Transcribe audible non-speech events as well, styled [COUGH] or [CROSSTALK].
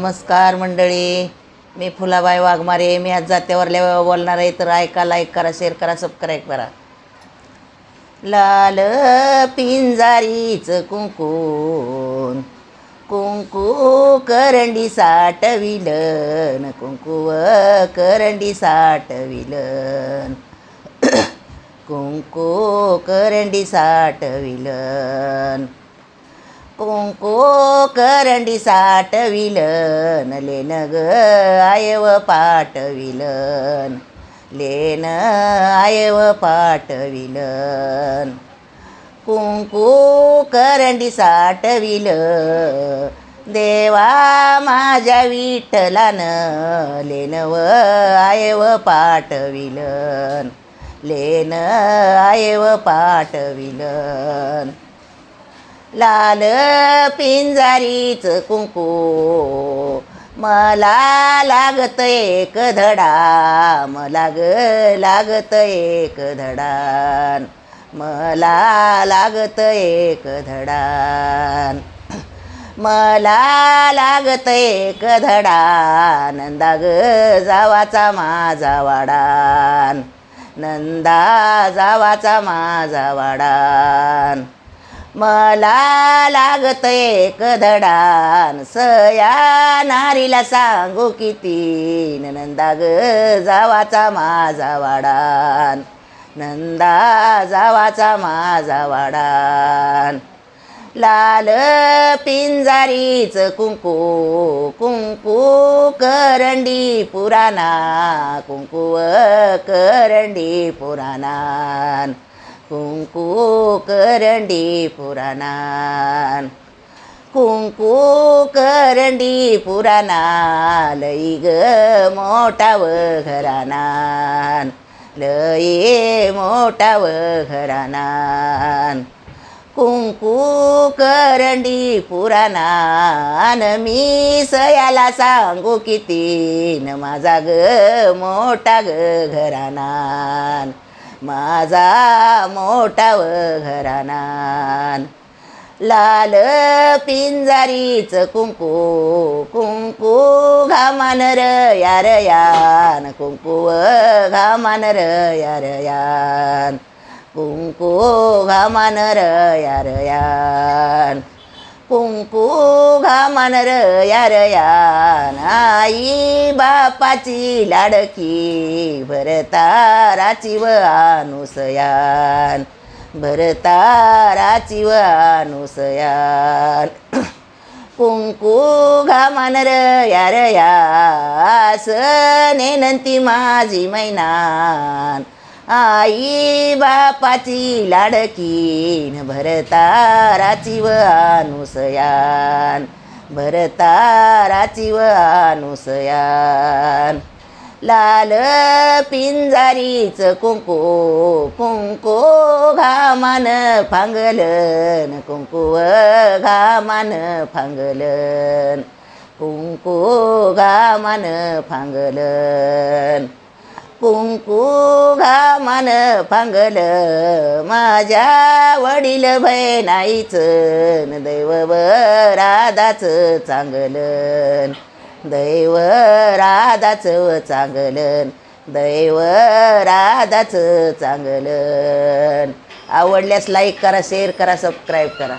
नमस्कार मंडळी. मी फुलाबाई वाघमारे. मी आज जात्यावरल्या बोलणार आहे. तर ऐका लाईक करा शेअर करा सबस्क्राईब करा. लाल पिंजारीच कुंकू कुंकू करंडी साठविलन. कुंकू करंडी साठविलन. [COUGHS] कुंकू करंडी साठविलन. कुंको करंडी साठविलन लेन ग आयव पाठविलन लेन आयव पाठविलन. कुंकू करंडी साठविल देवा माझ्या विठ्ठलान लेनव आयव पाठविलन लेन आयव पाठविलन. लाल पिंजारीच कुंकू. मला लागत एक धडा मला ग लागत एक धडान मला लागत एक धडान मला लागत एक धडा नंदा ग जावाचा माझा वाडान नंदा जावाचा माझा वाडान मला लागत एक धडान. सया नारीला सांगू किती नंदा ग जावाचा माझा वाडान. नंदा जावाचा माझा वाडान. लाल पिंजारीच कुंकू कुंकू करंडी पुराणा कुंकू करंडी पुराणान कुंकू करंडी पुराणान. कुंकू करंडी पुराणा लई ग मोठाव घराना लई मोठाव घराना कुंकू करंडी पुराणान मी सयाला सांगू किती न माझा ग मोठा ग घराना माझा मोठा व घरानान लाल पिंजारीच कुंकू कुंकू घामान र कुंकू व घामान र यार कुंकू घामान र कुंकू घामान र यार आई बापाची लाडकी भरताराची व अनुसयान भरताराची व अनुसयान कुंकू घामान रया यार यास माझी मैनान आई बापाची लाडकीन भरताराची व अनुसयान भरताराची व अनुसयान. लाल पिंजारीच कुंकू कुंकू घामान फांगलन कुंकू घामान फांगलन कुंकू घामान फांगलन. कुंकू घामान फांगल माझ्या वडील बहिणाईचं दैव राधाच चांगलन दैव राधाच चांगलन दैव राधाच चांगलन आवडल्यास लाईक करा शेअर करा सबस्क्राईब करा.